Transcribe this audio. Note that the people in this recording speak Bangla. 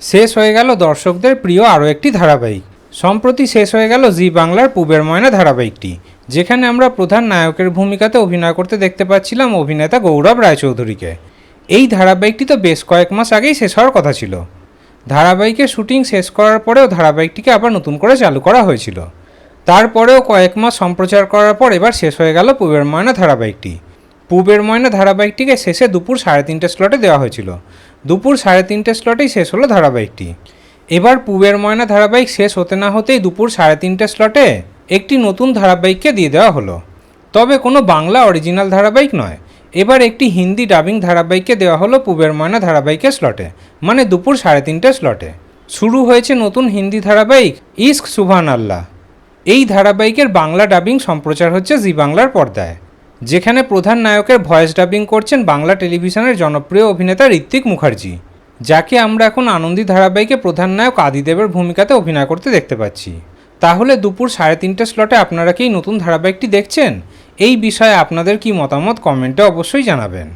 শেষ হয়ে গেল দর্শকদের প্রিয় আরও একটি ধারাবাহিক। সম্প্রতি শেষ হয়ে গেল জি বাংলার পুবের ময়না ধারাবাহিকটি, যেখানে আমরা প্রধান নায়কের ভূমিকাতে অভিনয় করতে দেখতে পাচ্ছিলাম অভিনেতা গৌরব রায়চৌধুরীকে। এই ধারাবাহিকটি তো বেশ কয়েক মাস আগেই শেষ হওয়ার কথা ছিল। ধারাবাহিকের শুটিং শেষ করার পরেও ধারাবাহিকটিকে আবার নতুন করে চালু করা হয়েছিল। তারপরেও কয়েক মাস সম্প্রচার করার পর এবার শেষ হয়ে গেল পুবের ময়না ধারাবাহিকটি। পুবের ময়না ধারাবাহিকটিকে শেষে দুপুর সাড়ে তিনটে স্লটে দেওয়া হয়েছিল। দুপুর সাড়ে তিনটে স্লটেই শেষ হলো ধারাবাহিকটি। এবার পুবের ময়না ধারাবাহিক শেষ হতে না হতেই দুপুর সাড়ে তিনটে স্লটে একটি নতুন ধারাবাহিককে দিয়ে দেওয়া হলো। তবে কোনো বাংলা অরিজিনাল ধারাবাহিক নয়। এবার একটি হিন্দি ডাবিং ধারাবাহিককে দেওয়া হলো পুবের ময়না ধারাবাহিকের স্লটে মানে দুপুর সাড়ে তিনটে স্লটে শুরু হয়েছে নতুন হিন্দি ধারাবাহিক ইস্ক সুভান আল্লাহ এই ধারাবাহিকের বাংলা ডাবিং সম্প্রচার হচ্ছে জি বাংলার পর্দায়। যেখানে প্রধান নায়কের ভয়েস ডাবিং করছেন বাংলা টেলিভিশনের জনপ্রিয় অভিনেতা ঋত্বিক মুখার্জি, যাকে আমরা এখন আনন্দী ধারাবাহিকে প্রধান নায়ক আদিদেবের ভূমিকাতে অভিনয় করতে দেখতে পাচ্ছি। তাহলে দুপুর সাড়ে তিনটে স্লটে আপনারা কি নতুন ধারাবাহিকটি দেখছেন? এই বিষয়ে আপনাদের কি মতামত কমেন্টে অবশ্যই জানাবেন।